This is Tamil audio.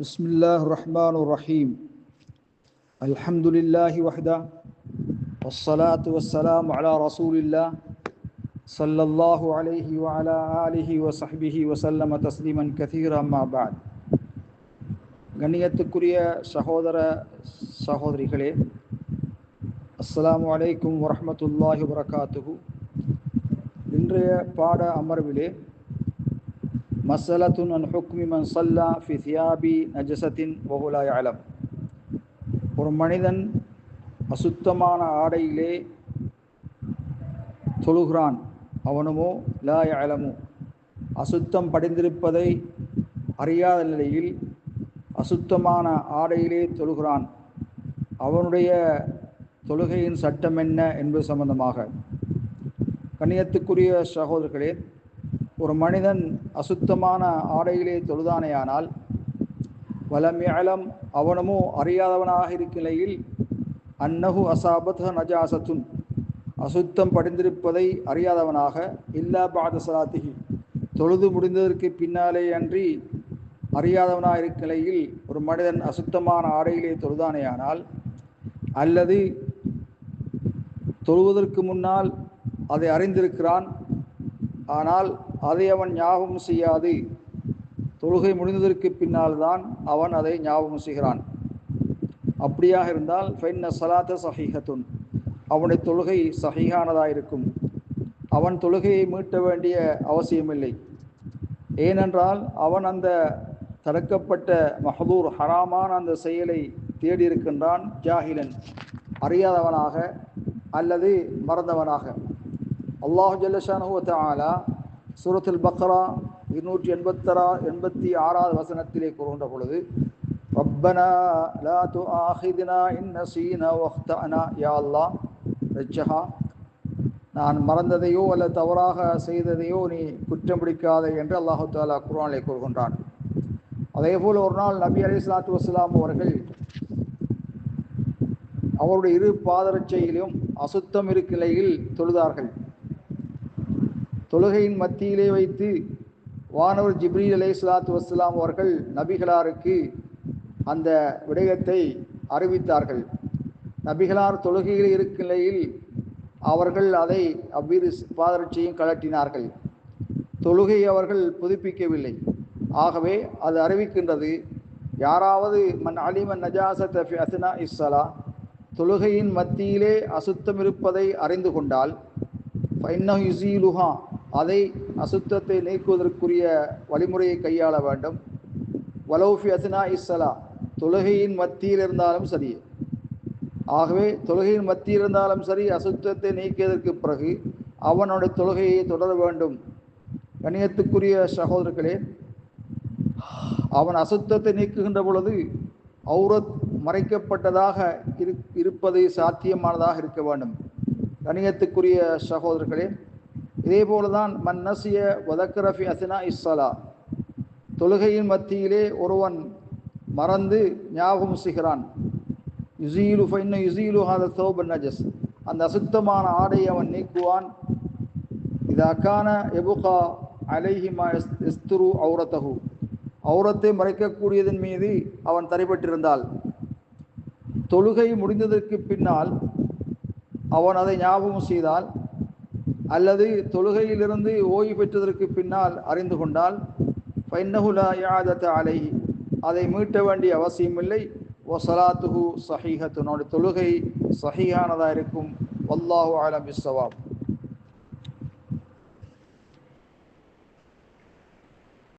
بسم الله الرحمن الرحيم الحمد لله وحده والصلاة والسلام على رسول الله صلى الله عليه وعلى آله وصحبه وسلم تسليما كثيرا ما بعد கண்ணியத்துக்குரிய சகோதர சகோதரிகளே அஸ்ஸலாமு அலைக்கும் வரஹ்மத்துல்லாஹி வரகாத்துஹு இன்றைய பாட அமர்விலே மசலத்துன் அன் ஹுக்மி மன் சல்லா ஃபி தியாபி நஜசத்தின் வகுலா அலம் ஒரு மனிதன் அசுத்தமான ஆடையிலே தொழுகிறான் அவனுமோ லாய அலமோ அசுத்தம் படிந்திருப்பதை அறியாத நிலையில் அசுத்தமான ஆடையிலே தொழுகிறான். அவனுடைய தொழுகையின் சட்டம் என்ன என்பது சம்பந்தமாக. கண்ணியத்துக்குரிய சகோதரர்களே ஒரு மனிதன் அசுத்தமான ஆடையிலே தொழுதானேயானால் வலம் அலம் அவனமோ அறியாதவனாக இருக்கையில் நிலையில் அசாபத் நஜாசத்துன் அசுத்தம் படிந்திருப்பதை அறியாதவனாக இல்லா பாத சலாத்திகி தொழுது முடிந்ததற்கு பின்னாலே அன்றி அறியாதவனாக இருக்கையில் ஒரு மனிதன் அசுத்தமான ஆடையிலே தொழுதானேயானால் அல்லது தொழுவதற்கு முன்னால் அதை அறிந்திருக்கிறான் ஆனால் அதை அவன் ஞாபகம் செய்யாது. தொழுகை முடிந்ததற்கு பின்னால் தான் அவன் அதை ஞாபகம் செய்கிறான். அப்படியாக இருந்தால் ஃபைன்ன சலாத்த சஹீஹத்துன். அவனுடைய தொழுகை சஹீஹானதாக இருக்கும் அவன் தொழுகையை மீட்ட வேண்டிய அவசியமில்லை. ஏனென்றால் அவன் அந்த தடுக்கப்பட்ட மஹதூர் ஹராமான அந்த செயலை தேடியிருக்கின்றான் ஜாகிலன். ஜாஹிலன் அறியாதவனாக அல்லது மறந்தவனாக. அல்லாஹு ஜல்லஷானுவத்த ஆலா சூரத்தில் பக்ரா இருநூற்றி எண்பத்தரா எண்பத்தி ஆறாவது வசனத்திலே கூறுகின்ற பொழுது ரப்பனா லா து ஆஹிதினா இன் நசீனா வஹ்தனா யா அல்லா ரச்சஹா நான் மறந்ததையோ அல்ல தவறாக செய்ததையோ நீ குற்றம் பிடிக்காதே என்று அல்லாஹு தாலா குர்ஆனிலே கூறுகின்றான். அதேபோல் ஒரு நாள் நபி அலி சலாத்து வஸ்லாம் அவர்கள் அவருடைய இரு பாதரட்சையிலும் அசுத்தம் இருக்கிலையில் தொழுதார்கள். தொழுகையின் மத்தியிலே வைத்து வானவர் ஜிப்ரீல் அலை சலாத்து வஸ்லாம் அவர்கள் நபிகளாருக்கு அந்த விடயத்தை அறிவித்தார்கள். நபிகளார் தொழுகையில் இருக்கும் நிலையில் அவர்கள் அதை அவ்விரு பாதரட்சியும் கலட்டினார்கள் தொழுகை அவர்கள் புதுப்பிக்கவில்லை. ஆகவே அது அறிவிக்கின்றது யாராவது மன் அலிமன் நஜாசத் அத்னா இஸ்ஸலா தொழுகையின் மத்தியிலே அசுத்தம் இருப்பதை அறிந்து கொண்டால் யுசீலுஹா அதை அசுத்தத்தை நீக்குவதற்குரிய வழிமுறையை கையாள வேண்டும். வலௌஃபி அத்னா இஸ்ஸலா தொழுகையின் மத்தியில் இருந்தாலும் சரி. ஆகவே தொழுகையின் மத்தியில் இருந்தாலும் சரி அசுத்தத்தை நீக்கியதற்கு பிறகு அவனுடைய தொழுகையை தொடர வேண்டும். கணியத்துக்குரிய சகோதரர்களே அவன் அசுத்தத்தை நீக்குகின்ற பொழுது அவுரத் மறைக்கப்பட்டதாக இரு இருப்பது சாத்தியமானதாக இருக்க வேண்டும். கணியத்துக்குரிய சகோதரர்களே இதே போலதான் மன்னசிய வதக்கரஃபி அசினா இஸ்ஸலா தொழுகையின் மத்தியிலே ஒருவன் மறந்து ஞாபகம் செய்கிறான். யுசீலு ஃபைன்ன யுசீலு ஹாத தோபன் நஜஸ். அந்த அசுத்தமான ஆடை அவன் நீக்குவான். இது அக்கான எபுகா அலைஹிமா எஸ் எஸ்துரு அவுரத்தகு அவுரத்தை மறைக்கக்கூடியதன் மீது அவன் தரைப்பட்டிருந்தால் தொழுகை முடிந்ததற்கு பின்னால் அவன் அதை ஞாபகம் செய்தால் அல்லது தொழுகையிலிருந்து ஓய்வு பெற்றதற்கு பின்னால் அறிந்து கொண்டால் ஃபைன்னஹுலா யாதத்த அலைஹி அதை மீட்ட வேண்டிய அவசியமில்லை ஒசலாத்துஹு சஹீஹத்து தொழுகை சஹீஹானதாக இருக்கும். வல்லாஹு ஆலம் இஸ்ஸவாப்